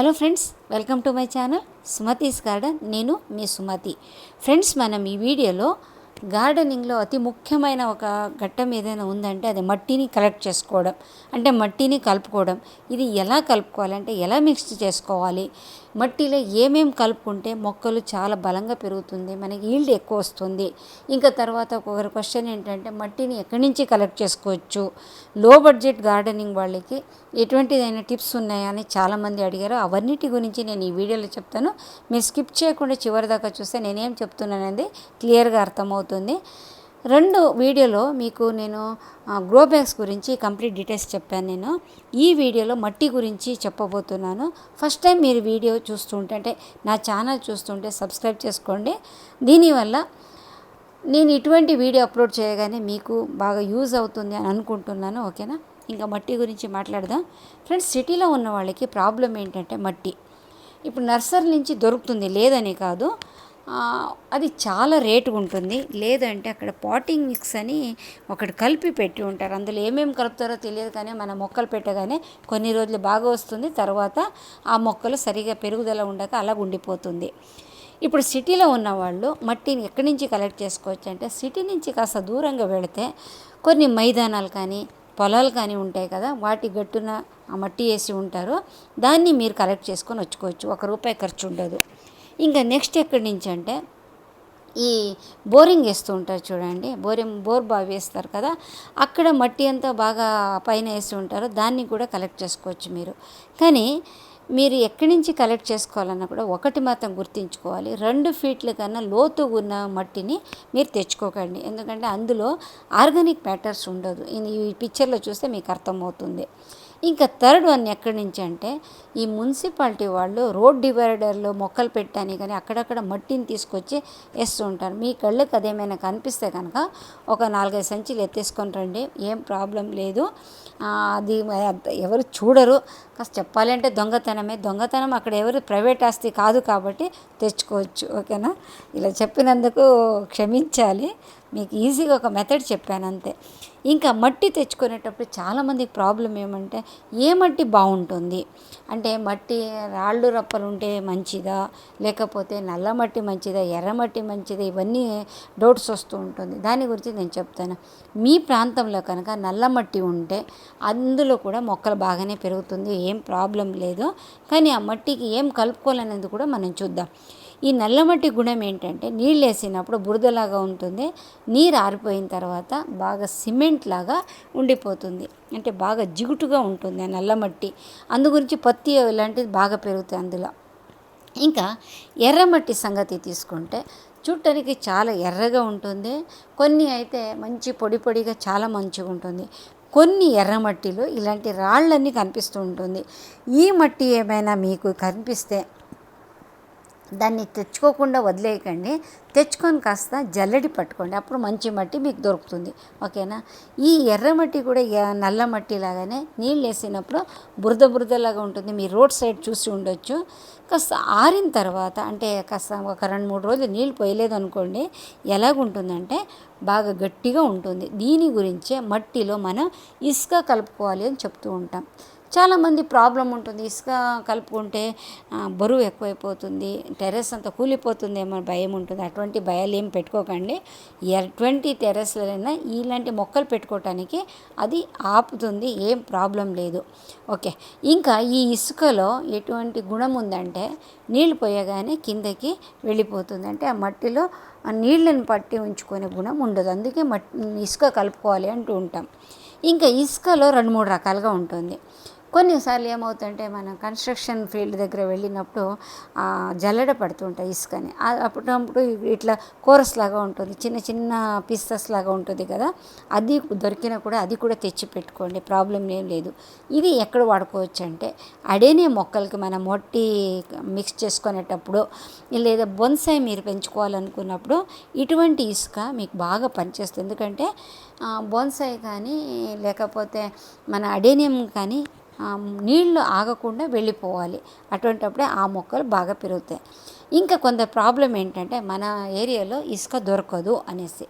Hello friends welcome to my channel Sumathi's garden. నేను మీ Sumathi. Friends మనం ఈ వీడియోలో గార్డెనింగ్లో అతి ముఖ్యమైన ఒక ఘట్టం ఏదైనా ఉందంటే అది మట్టిని కలెక్ట్ చేసుకోవడం. అంటే మట్టిని కలుపుకోవడం. ఇది ఎలా కలుపుకోవాలంటే ఎలా మిక్స్ చేసుకోవాలి? మట్టిలో ఏమేం కలుపుకుంటే మొక్కలు చాలా బలంగా పెరుగుతుంది మనకి ఈల్డ్ ఎక్కువ వస్తుంది. ఇంకా తర్వాత ఒకరి క్వశ్చన్ ఏంటంటే మట్టిని ఎక్కడి నుంచి కలెక్ట్ చేసుకోవచ్చు? లో బడ్జెట్ గార్డెనింగ్ వాళ్ళకి ఎటువంటిదైనా టిప్స్ ఉన్నాయని చాలామంది అడిగారు. అవన్నిటి గురించి నేను ఈ వీడియోలో చెప్తాను. మీరు స్కిప్ చేయకుండా చివరి దాకా చూస్తే నేనేం చెప్తున్నాననేది క్లియర్గా అర్థమవుతుంది. రెండు వీడియోలో మీకు నేను గ్రో బ్యాగ్స్ గురించి కంప్లీట్ డీటెయిల్స్ చెప్పాను నేను. ఈ వీడియోలో మట్టి గురించి చెప్పబోతున్నాను. ఫస్ట్ టైం మీరు వీడియో చూస్తుంటే అంటే నా ఛానల్ చూస్తుంటే సబ్స్క్రైబ్ చేసుకోండి. దీనివల్ల నేను ఇటువంటి వీడియో అప్లోడ్ చేయగానే మీకు బాగా యూజ్ అవుతుంది అని అనుకుంటున్నాను. ఓకేనా ఇంకా మట్టి గురించి మాట్లాడదాం. ఫ్రెండ్స్ సిటీలో ఉన్న వాళ్ళకి ప్రాబ్లం ఏంటంటే మట్టి. ఇప్పుడు నర్సరీ నుంచి దొరుకుతుంది లేదని కాదు. అది చాలా రేటు ఉంటుంది. లేదంటే అక్కడ పాటింగ్ మిక్స్ అని ఒకటి కలిపి పెట్టి ఉంటారు. అందులో ఏమేమి కలుపుతారో తెలియదు కానీ మన మొక్కలు పెట్టగానే కొన్ని రోజులు బాగా వస్తుంది. తర్వాత ఆ మొక్కలు సరిగా పెరుగుదల ఉండక అలా ఉండిపోతుంది. ఇప్పుడు సిటీలో ఉన్న వాళ్ళు మట్టిని ఎక్కడి నుంచి కలెక్ట్ చేసుకోవచ్చు అంటే సిటీ నుంచి కాస్త దూరంగా వెళితే కొన్ని మైదానాలు కానీ పొలాలు కానీ ఉంటాయి కదా వాటి గట్టున ఆ మట్టి వేసి ఉంటారు. దాన్ని మీరు కలెక్ట్ చేసుకొని వచ్చుకోవచ్చు. ఒక రూపాయి ఖర్చు ఉండదు. ఇంకా నెక్స్ట్ ఎక్కడి నుంచి అంటే ఈ బోరింగ్ వేస్తూ ఉంటారు చూడండి. బోరింగ్ బోర్ బావి వేస్తారు కదా. అక్కడ మట్టి అంతా బాగా పైన వేసి ఉంటారు. దాన్ని కూడా కలెక్ట్ చేసుకోవచ్చు మీరు. కానీ మీరు ఎక్కడి నుంచి కలెక్ట్ చేసుకోవాలన్నా కూడా ఒకటి మాత్రం గుర్తుంచుకోవాలి. రెండు ఫీట్ల కన్నా లోతు ఉన్న మట్టిని మీరు తెచ్చుకోకండి. ఎందుకంటే అందులో ఆర్గానిక్ మ్యాటర్స్ ఉండదు. ఈ- ఈ పిక్చర్లో చూస్తే మీకు అర్థమవుతుంది. ఇంకా థర్డ్ వన్ ఎక్కడి నుంచి అంటే ఈ మున్సిపాలిటీ వాళ్ళు రోడ్ డివైడర్లో మొక్కలు పెట్టాను కానీ అక్కడక్కడ మట్టిని తీసుకొచ్చి వేస్తూ ఉంటారు. మీ కళ్ళకి అదేమైనా కనిపిస్తే కనుక ఒక నాలుగైదు సంచులు ఎత్తేసుకొని రండి ఏం ప్రాబ్లం లేదు. అది ఎవరు చూడరు. కాస్త చెప్పాలంటే దొంగతనమే. దొంగతనం అక్కడ ఎవరు ప్రైవేట్ ఆస్తి కాదు కాబట్టి తెచ్చుకోవచ్చు ఓకేనా? ఇలా చెప్పినందుకు క్షమించాలి. మీకు ఈజీగా ఒక మెథడ్ చెప్పాను అంతే. ఇంకా మట్టి తెచ్చుకునేటప్పుడు చాలామందికి ప్రాబ్లం ఏమంటే ఏ మట్టి బాగుంటుంది? అంటే మట్టి రాళ్ళు రప్పలు ఉంటే మంచిదా? లేకపోతే నల్ల మట్టి మంచిదా? ఎర్ర మట్టి మంచిదా? ఇవన్నీ డౌట్స్ వస్తూ ఉంటుంది. దాని గురించి నేను చెప్తాను. మీ ప్రాంతంలో కనుక నల్ల మట్టి ఉంటే అందులో కూడా మొక్కలు బాగానే పెరుగుతుంది. ఏం ప్రాబ్లం లేదు. కానీ ఆ మట్టికి ఏం కలుపుకోవాలనేది కూడా మనం చూద్దాం. ఈ నల్లమట్టి గుణం ఏంటంటే నీళ్ళు వేసినప్పుడు బురదలాగా ఉంటుంది. నీరు ఆరిపోయిన తర్వాత బాగా సిమెంట్ లాగా ఉండిపోతుంది. అంటే బాగా జిగుటుగా ఉంటుంది ఆ నల్లమట్టి. అందు గురించి పత్తి ఇలాంటిది బాగా పెరుగుతాయి అందులో. ఇంకా ఎర్రమట్టి సంగతి తీసుకుంటే చూడటానికి చాలా ఎర్రగా ఉంటుంది. కొన్ని అయితే మంచి పొడి పొడిగా చాలా మంచిగా ఉంటుంది. కొన్ని ఎర్రమట్టిలో ఇలాంటి రాళ్ళన్నీ కనిపిస్తూ ఉంటుంది. ఈ మట్టి ఏమైనా మీకు కనిపిస్తే దాన్ని తెచ్చుకోకుండా వదిలేయకండి. తెచ్చుకొని కాస్త జల్లడి పట్టుకోండి. అప్పుడు మంచి మట్టి మీకు దొరుకుతుంది. ఓకేనా? ఈ ఎర్ర మట్టి కూడా నల్ల మట్టి లాగానే నీళ్ళు వేసినప్పుడు బురద బురదలాగా ఉంటుంది. మీ రోడ్ సైడ్ చూసి ఉండొచ్చు. కాస్త ఆరిన తర్వాత అంటే కాస్త ఒక రెండు మూడు రోజులు నీళ్ళు పోయలేదు అనుకోండి ఎలాగుంటుందంటే బాగా గట్టిగా ఉంటుంది. దీని గురించే మట్టిలో మనం ఇసుక కలుపుకోవాలి అని చెప్తూ ఉంటాం. చాలామంది ప్రాబ్లం ఉంటుంది. ఇసుక కలుపుకుంటే బరువు ఎక్కువైపోతుంది. టెర్రస్ అంతా కూలిపోతుందేమో భయం ఉంటుంది. అటువంటి భయాలు ఏం పెట్టుకోకండి. ఎటువంటి టెర్రస్లైనా ఇలాంటి మొక్కలు పెట్టుకోవటానికి అది ఆపుతుంది. ఏం ప్రాబ్లం లేదు. ఓకే. ఇంకా ఈ ఇసుకలో ఎటువంటి గుణం ఉందంటే నీళ్ళు పోయగానే కిందకి వెళ్ళిపోతుంది. అంటే ఆ మట్టిలో ఆ నీళ్ళని పట్టి ఉంచుకునే గుణం ఉండదు. అందుకే మట్టి ఇసుక కలుపుకోవాలి అంటూ ఉంటాం. ఇంకా ఇసుకలో రెండు మూడు రకాలుగా ఉంటుంది. కొన్నిసార్లు ఏమవుతుంటే మనం కన్స్ట్రక్షన్ ఫీల్డ్ దగ్గర వెళ్ళినప్పుడు జల్లెడ పడుతుంటాయి ఇసుకని. అప్పుడప్పుడు ఇట్లా కోరస్ లాగా ఉంటుంది చిన్న చిన్న పీసెస్ లాగా ఉంటుంది కదా. అది దొరికినా కూడా అది కూడా తెచ్చి పెట్టుకోండి ప్రాబ్లం ఏం లేదు. ఇది ఎక్కడ వాడుకోవచ్చు అంటే అడేనే మొక్కలకి మనం మొట్టి మిక్స్ చేసుకునేటప్పుడు లేదా బొన్సాయి మీరు పెంచుకోవాలనుకున్నప్పుడు ఇటువంటి ఇసుక మీకు బాగా పనిచేస్తుంది. ఎందుకంటే ఆ, బోన్సాయి కానీ లేకపోతే మన అడేనియం కానీ నీళ్ళు ఆగకుండా వెళ్ళిపోవాలి. అటువంటప్పుడే ఆ మొక్కలు బాగా పెరుగుతాయి. ఇంకా కొంత ప్రాబ్లం ఏంటంటే మన ఏరియాలో ఇసుక దొరకదు అనేసి.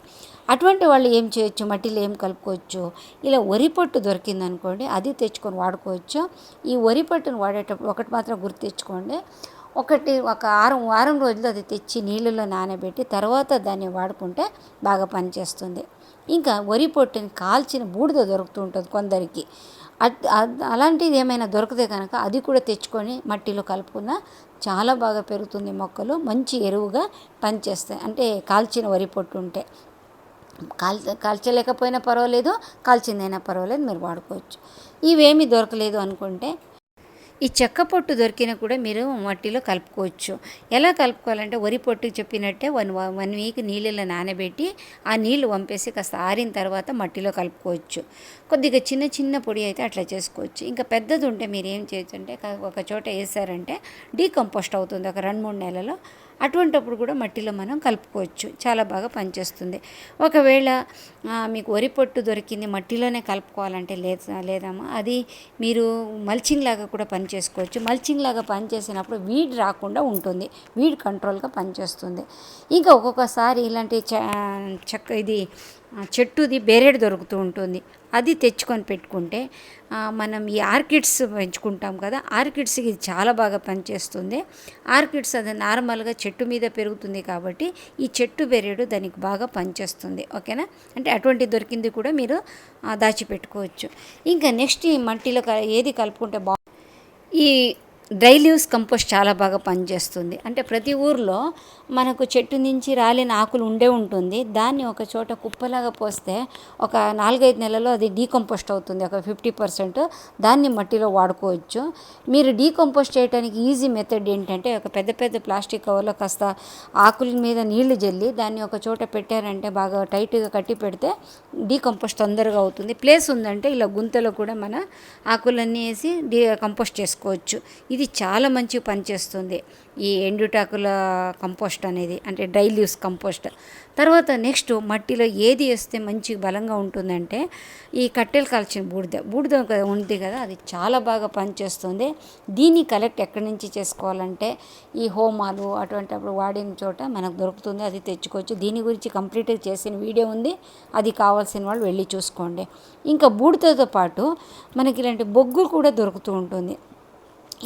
అటువంటి వాళ్ళు ఏం చేయొచ్చు? మట్టిలో ఏం కలుపుకోవచ్చు? ఇలా వరి పొట్టు దొరికింది అనుకోండి అది తెచ్చుకొని వాడుకోవచ్చు. ఈ వరి పొట్టును వాడేటప్పుడు ఒకటి మాత్రం గుర్తు తెచ్చుకోండి. ఒకటి ఒక వారం వారం రోజులు అది తెచ్చి నీళ్ళలో నానబెట్టి తర్వాత దాన్ని వాడుకుంటే బాగా పనిచేస్తుంది. ఇంకా వరి పొట్టుని కాల్చిన బూడిద దొరుకుతూ ఉంటుంది కొందరికి. అలాంటిది ఏమైనా దొరికితే కనుక అది కూడా తెచ్చుకొని మట్టిలో కలుపుకున్న చాలా బాగా పెరుగుతుంది మొక్కలు. మంచి ఎరువుగా పనిచేస్తాయి. అంటే కాల్చిన వరి పొట్టు ఉంటే. కాల్ కాల్చలేకపోయినా పర్వాలేదు కాల్చిందైనా పర్వాలేదు మీరు వాడుకోవచ్చు. ఇవేమీ దొరకలేదు అనుకుంటే ఈ చెక్క పొట్టు దొరికినా కూడా మీరు మట్టిలో కలుపుకోవచ్చు. ఎలా కలుపుకోవాలంటే వరి పొట్టు చెప్పినట్టే వన్ వన్ వీక్ నీళ్ళలో నానబెట్టి ఆ నీళ్ళు వంపేసి కాస్త ఆరిన తర్వాత మట్టిలో కలుపుకోవచ్చు. కొద్దిగా చిన్న చిన్న పొడి అయితే అట్లా చేసుకోవచ్చు. ఇంకా పెద్దది ఉంటే మీరు ఏం చేయొచ్చు అంటే ఒక చోట వేసారంటే డీకంపోస్ట్ అవుతుంది. ఒక రెండు మూడు నెలలో అటువంటప్పుడు కూడా మట్టిలో మనం కలుపుకోవచ్చు. చాలా బాగా పనిచేస్తుంది. ఒకవేళ మీకు వరి పొట్టు దొరికింది మట్టిలోనే కలుపుకోవాలంటే లేదా లేదమ్మా. అది మీరు మల్చింగ్ లాగా కూడా పనిచేసుకోవచ్చు. మల్చింగ్ లాగా పనిచేసినప్పుడు వీడ్ రాకుండా ఉంటుంది. వీడ్ కంట్రోల్గా పనిచేస్తుంది. ఇంకా ఒక్కొక్కసారి ఇలాంటి చ చక్క ఇది చెట్టుది బేరేడు దొరుకుతూ ఉంటుంది. అది తెచ్చుకొని పెట్టుకుంటే మనం ఈ ఆర్కిడ్స్ పెంచుకుంటాం కదా ఆర్కిడ్స్కి ఇది చాలా బాగా పనిచేస్తుంది. ఆర్కిడ్స్ అది నార్మల్గా చెట్టు మీద పెరుగుతుంది కాబట్టి ఈ చెట్టు బెరేడు దానికి బాగా పనిచేస్తుంది. ఓకేనా? అంటే అటువంటి దొరికింది కూడా మీరు దాచిపెట్టుకోవచ్చు. ఇంకా నెక్స్ట్ ఈ మట్టిలో క- ఏది కలుపుకుంటే బా ఈ డ్రై లీవ్స్ కంపోస్ట్ చాలా బాగా పనిచేస్తుంది. అంటే ప్రతి ఊర్లో మనకు చెట్టు నుంచి రాలిన ఆకులు ఉండే ఉంటుంది. దాన్ని ఒక చోట కుప్పలాగా పోస్తే ఒక నాలుగైదు నెలల్లో అది డీకంపోస్ట్ అవుతుంది. ఒక ఫిఫ్టీ పర్సెంట్ దాన్ని మట్టిలో వాడుకోవచ్చు. మీరు డీకంపోస్ట్ చేయడానికి ఈజీ మెథడ్ ఏంటంటే ఒక పెద్ద పెద్ద ప్లాస్టిక్ కవర్లో కాస్త ఆకుల మీద నీళ్ళు జల్లి దాన్ని ఒక చోట పెట్టారంటే బాగా టైట్గా కట్టి పెడితే డీకంపోస్ట్ తొందరగా అవుతుంది. ప్లేస్ ఉందంటే ఇలా గుంతలో కూడా మన ఆకులన్నీ వేసి డీ కంపోస్ట్ చేసుకోవచ్చు. ఇది చాలా మంచి పని చేస్తుంది ఈ ఎండుటాకుల కంపోస్ట్ అనేది అంటే డ్రై లీవ్స్ కంపోస్ట్. తర్వాత నెక్స్ట్ మట్టిలో ఏది వేస్తే మంచి బలంగా ఉంటుందంటే ఈ కట్టెలు కాల్చిన బూడిద. బూడిద ఉంది కదా అది చాలా బాగా పనిచేస్తుంది. దీన్ని కలెక్ట్ ఎక్కడి నుంచి చేసుకోవాలంటే ఈ హోమాలు అటువంటి అప్పుడు వాడిన చోట మనకు దొరుకుతుంది అది తెచ్చుకోవచ్చు. దీని గురించి కంప్లీట్గా చేసిన వీడియో ఉంది అది కావాల్సిన వాళ్ళు వెళ్ళి చూసుకోండి. ఇంకా బూడిదతో పాటు మనకి ఇలాంటి బొగ్గు కూడా దొరుకుతూ ఉంటుంది.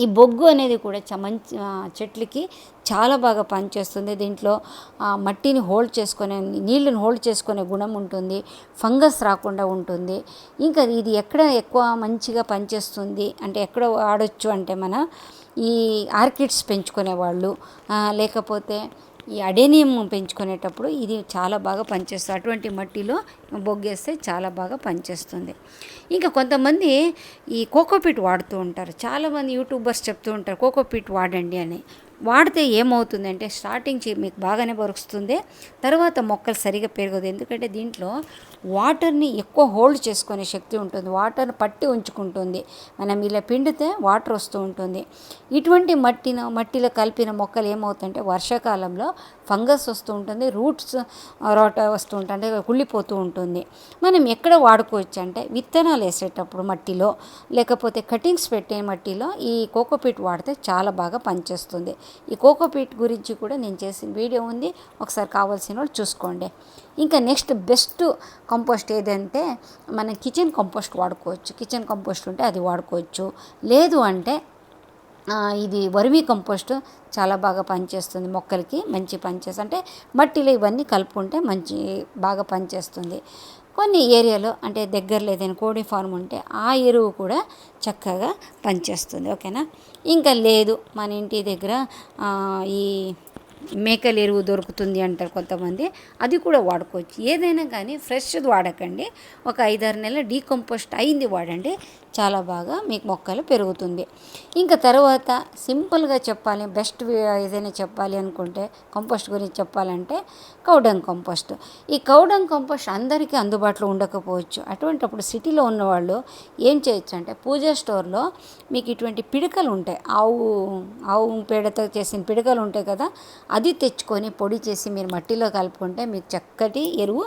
ఈ బొగ్గు అనేది కూడా చ మంచి చెట్లకి చాలా బాగా పనిచేస్తుంది. దీంట్లో మట్టిని హోల్డ్ చేసుకునే నీళ్ళని హోల్డ్ చేసుకునే గుణం ఉంటుంది ఫంగస్ రాకుండా ఉంటుంది. ఇంకా ఇది ఎక్కడ ఎక్కువ మంచిగా పనిచేస్తుంది అంటే ఎక్కడ వాడొచ్చు అంటే మన ఈ ఆర్కిడ్స్ పెంచుకునే వాళ్ళు లేకపోతే ఈ అడేనియం పెంచుకునేటప్పుడు ఇది చాలా బాగా పనిచేస్తుంది. అటువంటి మట్టిలో బొగ్గేస్తే చాలా బాగా పనిచేస్తుంది. ఇంకా కొంతమంది ఈ కోకోపీట్ వాడుతూ ఉంటారు. చాలామంది యూట్యూబర్స్ చెప్తూ ఉంటారు కోకోపీట్ వాడండి అని. వాడితే ఏమవుతుందంటే స్టార్టింగ్ చే- మీకు బాగానే పరుస్తుంది. తర్వాత మొక్కలు సరిగా పెరగదు. ఎందుకంటే దీంట్లో వాటర్ని ఎక్కువ హోల్డ్ చేసుకునే శక్తి ఉంటుంది. వాటర్ని పట్టి ఉంచుకుంటుంది. మనం ఇలా పిండితే వాటర్ వస్తూ ఉంటుంది. ఇటువంటి మట్టిన మట్టిలో కలిపిన మొక్కలు ఏమవుతుందంటే వర్షాకాలంలో ఫంగస్ వస్తూ ఉంటుంది రూట్స్ రోట వస్తూ ఉంటుంది అంటే కుళ్ళిపోతూ ఉంటుంది. మనం ఎక్కడ వాడుకోవచ్చు అంటే విత్తనాలు వేసేటప్పుడు మట్టిలో లేకపోతే కటింగ్స్ పెట్టే మట్టిలో ఈ కోకోపీట్ వాడితే చాలా బాగా పనిచేస్తుంది. ఈ కోకోపీట్ గురించి కూడా నేను చేసిన వీడియో ఉంది ఒకసారి కావాల్సిన వాళ్ళు చూసుకోండి. ఇంకా నెక్స్ట్ బెస్ట్ కంపోస్ట్ ఏదంటే మనం కిచెన్ కంపోస్ట్ వాడుకోవచ్చు. కిచెన్ కంపోస్ట్ ఉంటే అది వాడుకోవచ్చు. లేదు అంటే ఇది వర్మీ కంపోస్ట్ చాలా బాగా పనిచేస్తుంది మొక్కలకి మంచి పనిచేస్తుంది. అంటే మట్టిలో ఇవన్నీ కలుపుకుంటే మంచి బాగా పనిచేస్తుంది. కొన్ని ఏరియాలో అంటే దగ్గరలో ఏదైనా కోడి ఫార్మ్ ఉంటే ఆ ఎరువు కూడా చక్కగా పనిచేస్తుంది. ఓకేనా? ఇంకా లేదు మన ఇంటి దగ్గర ఈ మేకలు ఎరువు దొరుకుతుంది అంటారు కొంతమంది. అది కూడా వాడుకోవచ్చు. ఏదైనా కానీ ఫ్రెష్ది వాడకండి. ఒక ఐదారు నెలల డీకంపోస్ట్ అయింది వాడండి. చాలా బాగా మీకు మొక్కలు పెరుగుతుంది. ఇంకా తర్వాత సింపుల్గా చెప్పాలి. బెస్ట్ ఏదైనా చెప్పాలి అనుకుంటే కంపోస్ట్ గురించి చెప్పాలంటే కౌడంగ్ కంపోస్ట్. ఈ కౌడంగ్ కంపోస్ట్ అందరికీ అందుబాటులో ఉండకపోవచ్చు. అటువంటిప్పుడు సిటీలో ఉన్నవాళ్ళు ఏం చేయొచ్చు అంటే పూజా స్టోర్లో మీకు ఇటువంటి పిడకలు ఉంటాయి. ఆవు ఆవు పేడతో చేసిన పిడకలు ఉంటాయి కదా అది తెచ్చుకొని పొడి చేసి మీరు మట్టిలో కలుపుకుంటే మీకు చక్కటి ఎరువు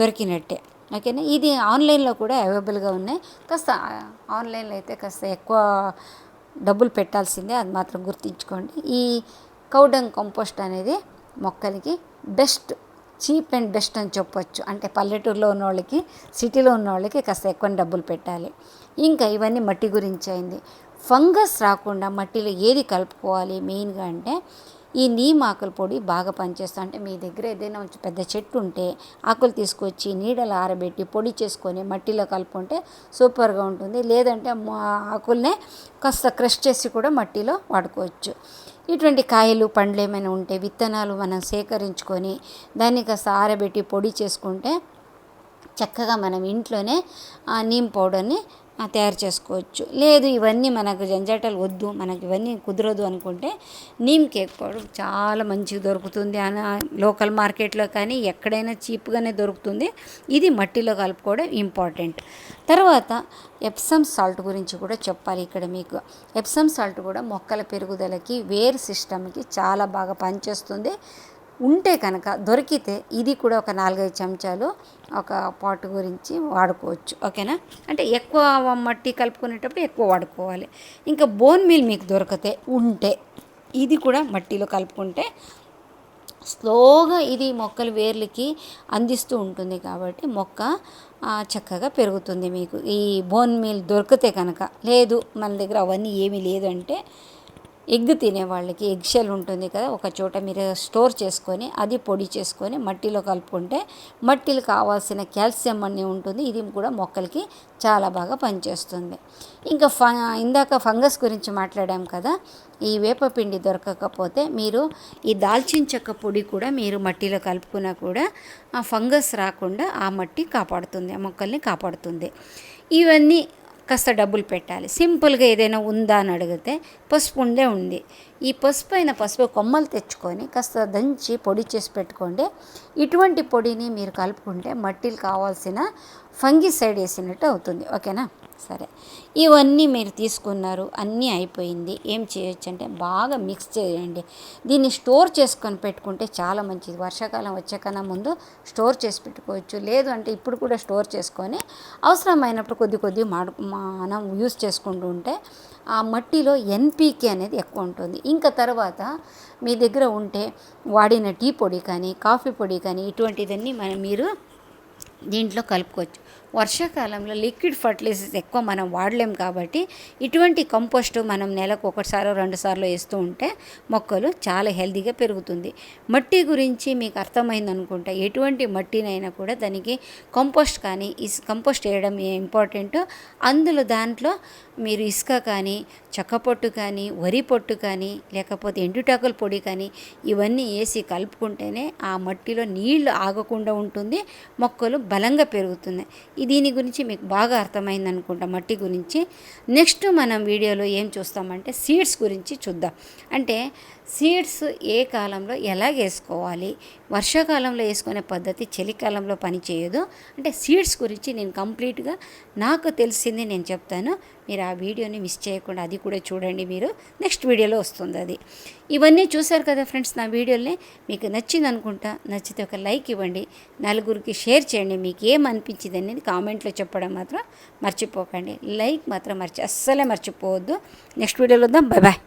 దొరికినట్టే. ఓకేనా? ఇది ఆన్లైన్లో కూడా అవైలబుల్గా ఉన్నాయి. కాస్త ఆన్లైన్లో అయితే కాస్త ఎక్కువ డబ్బులు పెట్టాల్సిందే. అది మాత్రం గుర్తించుకోండి. ఈ కౌడంగ్ కంపోస్ట్ అనేది మొక్కలకి బెస్ట్ చీప్ అండ్ బెస్ట్ అని చెప్పొచ్చు. అంటే పల్లెటూరులో ఉన్న వాళ్ళకి సిటీలో ఉన్న వాళ్ళకి కాస్త ఎక్కువ డబ్బులు పెట్టాలి. ఇంకా ఇవన్నీ మట్టి గురించి అయింది. ఫంగస్ రాకుండా మట్టిలో ఏది కలుపుకోవాలి మెయిన్గా అంటే ఈ నీమ్ ఆకుల పొడి బాగా పనిచేస్తుంది అంటే మీ దగ్గర ఏదైనా పెద్ద చెట్టు ఉంటే ఆకులు తీసుకొచ్చి నీడలు ఆరబెట్టి పొడి చేసుకొని మట్టిలో కలుపుకుంటే సూపర్గా ఉంటుంది. లేదంటే ఆకుల్నే కాస్త క్రష్ చేసి కూడా మట్టిలో వాడుకోవచ్చు. ఇటువంటి కాయలు పండ్లు ఏమైనా ఉంటే విత్తనాలు మనం సేకరించుకొని దాన్ని కాస్త ఆరబెట్టి పొడి చేసుకుంటే చక్కగా మనం ఇంట్లోనే ఆ నీమ్ పౌడర్ని తయారు చేసుకోవచ్చు. లేదు ఇవన్నీ మనకు జంజాటలు వద్దు మనకి ఇవన్నీ కుదరదు అనుకుంటే నీమ్ కేక్ పౌడర్ చాలా మంచిగా దొరుకుతుంది. అన లోకల్ మార్కెట్లో కానీ ఎక్కడైనా చీప్గానే దొరుకుతుంది. ఇది మట్టిలో కలుపుకోవడం ఇంపార్టెంట్. తర్వాత ఎప్సమ్ సాల్ట్ గురించి కూడా చెప్పాలి ఇక్కడ మీకు. ఎప్సమ్ సాల్ట్ కూడా మొక్కల పెరుగుదలకి వేర్ సిస్టమ్కి చాలా బాగా పనిచేస్తుంది. ఉంటే కనుక దొరికితే ఇది కూడా ఒక నాలుగైదు చెంచాలు ఒక పాటు గురించి వాడుకోవచ్చు ఓకేనా? అంటే ఎక్కువ మట్టి కలుపుకునేటప్పుడు ఎక్కువ వాడుకోవాలి. ఇంకా బోన్ మీల్ మీకు దొరికితే ఉంటే ఇది కూడా మట్టిలో కలుపుకుంటే స్లోగా ఇది మొక్కల వేర్లకి అందిస్తూ ఉంటుంది కాబట్టి మొక్క చక్కగా పెరుగుతుంది మీకు. ఈ బోన్ మీల్ దొరికితే కనుక లేదు మన దగ్గర అవన్నీ ఏమీ లేదంటే ఎగ్ తినే వాళ్ళకి ఎగ్ షెల్ ఉంటుంది కదా ఒక చోట మీరు స్టోర్ చేసుకొని అది పొడి చేసుకొని మట్టిలో కలుపుకుంటే మట్టిలో కావాల్సిన కాల్షియం అన్నీ ఉంటుంది ఇది కూడా మొక్కలకి చాలా బాగా పనిచేస్తుంది. ఇంకా ఫ ఇందాక ఫంగస్ గురించి మాట్లాడాం కదా ఈ వేపపిండి దొరకకపోతే మీరు ఈ దాల్చిన చెక్క పొడి కూడా మీరు మట్టిలో కలుపుకున్నా కూడా ఆ ఫంగస్ రాకుండా ఆ మట్టి కాపాడుతుంది ఆ మొక్కల్ని కాపాడుతుంది. ఇవన్నీ కాస్త డబ్బులు పెట్టాలి. సింపుల్గా ఏదైనా ఉందా అని అడిగితే పసుపు ఉండే ఉంది. ఈ పసుపు అయిన పసుపు కొమ్మలు తెచ్చుకొని కాస్త దంచి పొడి చేసి పెట్టుకోండి. ఇటువంటి పొడిని మీరు కలుపుకుంటే మట్టిలు కావాల్సిన ఫంగిసైడ్ వేసినట్టు అవుతుంది. ఓకేనా? సరే. ఇవన్నీ మీరు తీసుకున్నారు. అన్నీ అయిపోయింది. ఏం చేయొచ్చు అంటే బాగా మిక్స్ చేయండి. దీన్ని స్టోర్ చేసుకొని పెట్టుకుంటే చాలా మంచిది. వర్షాకాలం వచ్చేకన్నా ముందు స్టోర్ చేసి పెట్టుకోవచ్చు. లేదు అంటే ఇప్పుడు కూడా స్టోర్ చేసుకొని అవసరమైనప్పుడు కొద్ది కొద్ది మాడు మనం యూస్ చేసుకుంటూ ఉంటే ఆ మట్టిలో ఎన్పీకే అనేది ఎక్కువ ఉంటుంది. ఇంకా తర్వాత మీ దగ్గర ఉంటే వాడిన టీ పొడి కానీ కాఫీ పొడి కానీ ఇటువంటివన్నీ మనం మీరు దీంట్లో కలుపుకోవచ్చు. వర్షాకాలంలో లిక్విడ్ ఫర్టిలైజర్స్ ఎక్కువ మనం వాడలేం కాబట్టి ఇటువంటి కంపోస్ట్ మనం నెలకు ఒకసారో రెండు సార్లు వేస్తూ ఉంటే మొక్కలు చాలా హెల్తీగా పెరుగుతుంది. మట్టి గురించి మీకు అర్థమైంది అనుకుంటా. ఎటువంటి మట్టినైనా కూడా దానికి కంపోస్ట్ కానీ ఇస్ కంపోస్ట్ వేయడం ఇంపార్టెంట్ అందులో దాంట్లో మీరు ఇసుక కానీ చెక్క పొట్టు కానీ వరి పొట్టు కానీ లేకపోతే ఎండుటాకుల పొడి కానీ ఇవన్నీ వేసి కలుపుకుంటేనే ఆ మట్టిలో నీళ్ళు ఆగకుండా ఉంటుంది మొక్కలు బలంగా పెరుగుతున్నాయి. దీని గురించి మీకు బాగా అర్థమైంది అనుకుంటా మట్టి గురించి. నెక్స్ట్ మనం వీడియోలో ఏం చూస్తామంటే సీడ్స్ గురించి చూద్దాం. అంటే సీడ్స్ ఏ కాలంలో ఎలా వేసుకోవాలి? వర్షాకాలంలో వేసుకునే పద్ధతి చలికాలంలో పనిచేయదు. అంటే సీడ్స్ గురించి నేను కంప్లీట్గా నాకు తెలిసింది నేను చెప్తాను. మీరు ఆ వీడియోని మిస్ చేయకుండా అది కూడా చూడండి మీరు. నెక్స్ట్ వీడియోలో వస్తుంది అది. ఇవన్నీ చూశారు కదా ఫ్రెండ్స్ నా వీడియోని మీకు నచ్చింది అనుకుంటా నచ్చితే ఒక లైక్ ఇవ్వండి. నలుగురికి షేర్ చేయండి. మీకు ఏం అనిపించింది అనేది కామెంట్లో చెప్పడం మాత్రం మర్చిపోకండి. లైక్ మాత్రం మర్చి అస్సలే మర్చిపోవద్దు. నెక్స్ట్ వీడియోలో వద్దాం. Bye bye